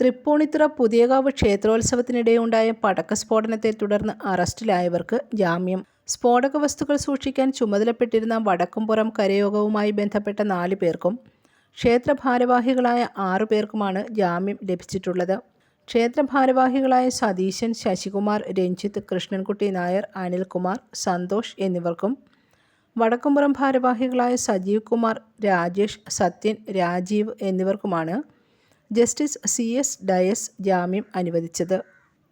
തൃപ്പൂണിത്തുറ പുതിയകാവ് ക്ഷേത്രോത്സവത്തിനിടെയുണ്ടായ പടക്കസ്ഫോടനത്തെ തുടർന്ന് അറസ്റ്റിലായവർക്ക് ജാമ്യം. സ്ഫോടക വസ്തുക്കൾ സൂക്ഷിക്കാൻ ചുമതലപ്പെട്ടിരുന്ന വടക്കുംപുറം കരയോഗവുമായി ബന്ധപ്പെട്ട നാല് പേർക്കും ക്ഷേത്ര ഭാരവാഹികളായ ആറു പേർക്കുമാണ് ജാമ്യം ലഭിച്ചിട്ടുള്ളത്. ക്ഷേത്ര ഭാരവാഹികളായ സതീശൻ ശശികുമാർ രഞ്ജിത്ത് കൃഷ്ണൻകുട്ടി നായർ അനിൽകുമാർ സന്തോഷ് എന്നിവർക്കും വടക്കുംപുറം ഭാരവാഹികളായ സജീവ് കുമാർ രാജേഷ് സത്യൻ രാജീവ് എന്നിവർക്കുമാണ് ജസ്റ്റിസ് സി എസ് ഡയസ് ജാമ്യം അനുവദിച്ചത്.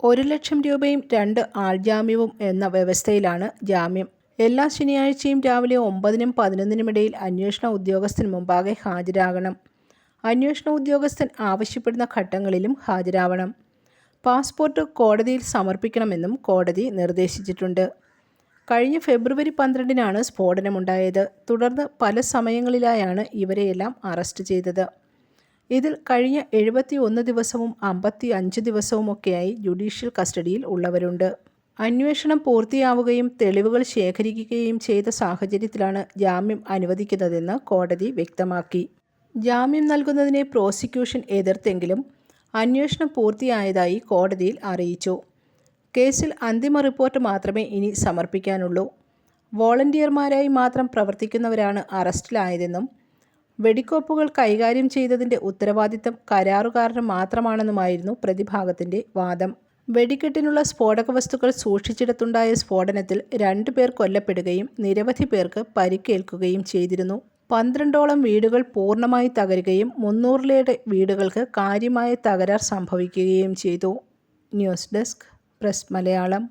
ഒരു ലക്ഷം രൂപയും രണ്ട് ആൾജാമ്യവും എന്ന വ്യവസ്ഥയിലാണ് ജാമ്യം. എല്ലാ ശനിയാഴ്ചയും രാവിലെ ഒമ്പതിനും പതിനൊന്നിനുമിടയിൽ അന്വേഷണ ഉദ്യോഗസ്ഥന് മുമ്പാകെ ഹാജരാകണം. അന്വേഷണ ഉദ്യോഗസ്ഥൻ ആവശ്യപ്പെടുന്ന ഘട്ടങ്ങളിലും ഹാജരാവണം. പാസ്പോർട്ട് കോടതിയിൽ സമർപ്പിക്കണമെന്നും കോടതി നിർദ്ദേശിച്ചിട്ടുണ്ട്. കഴിഞ്ഞ ഫെബ്രുവരി പന്ത്രണ്ടിനാണ് സ്ഫോടനമുണ്ടായത്. തുടർന്ന് പല സമയങ്ങളിലായാണ് ഇവരെയെല്ലാം അറസ്റ്റ് ചെയ്തത്. ഇതിൽ കഴിഞ്ഞ എഴുപത്തി ഒന്ന് ദിവസവും അമ്പത്തി അഞ്ച് ദിവസവുമൊക്കെയായി ജുഡീഷ്യൽ കസ്റ്റഡിയിൽ ഉള്ളവരുണ്ട്. അന്വേഷണം പൂർത്തിയാവുകയും തെളിവുകൾ ശേഖരിക്കുകയും ചെയ്ത സാഹചര്യത്തിലാണ് ജാമ്യം അനുവദിക്കുന്നതെന്ന് കോടതി വ്യക്തമാക്കി. ജാമ്യം നൽകുന്നതിനെ പ്രോസിക്യൂഷൻ എതിർത്തെങ്കിലും അന്വേഷണം പൂർത്തിയായതായി കോടതിയിൽ അറിയിച്ചു. കേസിൽ അന്തിമ റിപ്പോർട്ട് മാത്രമേ ഇനി സമർപ്പിക്കാനുള്ളൂ. വോളണ്ടിയർമാരായി മാത്രം പ്രവർത്തിക്കുന്നവരാണ് അറസ്റ്റിലായതെന്നും വെടിക്കോപ്പുകൾ കൈകാര്യം ചെയ്തതിന്റെ ഉത്തരവാദിത്തം കരാറുകാരന് മാത്രമാണെന്നുമായിരുന്നു പ്രതിഭാഗത്തിന്റെ വാദം. വെടിക്കെട്ടിനുള്ള സ്ഫോടക വസ്തുക്കൾ സൂക്ഷിച്ചിടത്തുണ്ടായ സ്ഫോടനത്തിൽ രണ്ടു പേർ കൊല്ലപ്പെടുകയും നിരവധി പേർക്ക് പരിക്കേൽക്കുകയും ചെയ്തിരുന്നു. പന്ത്രണ്ടോളം വീടുകൾ പൂർണമായി തകരുകയും മുന്നൂറിലേറെ വീടുകൾക്ക് കാര്യമായ തകരാർ സംഭവിക്കുകയും ചെയ്തു. News desk press Malayalam.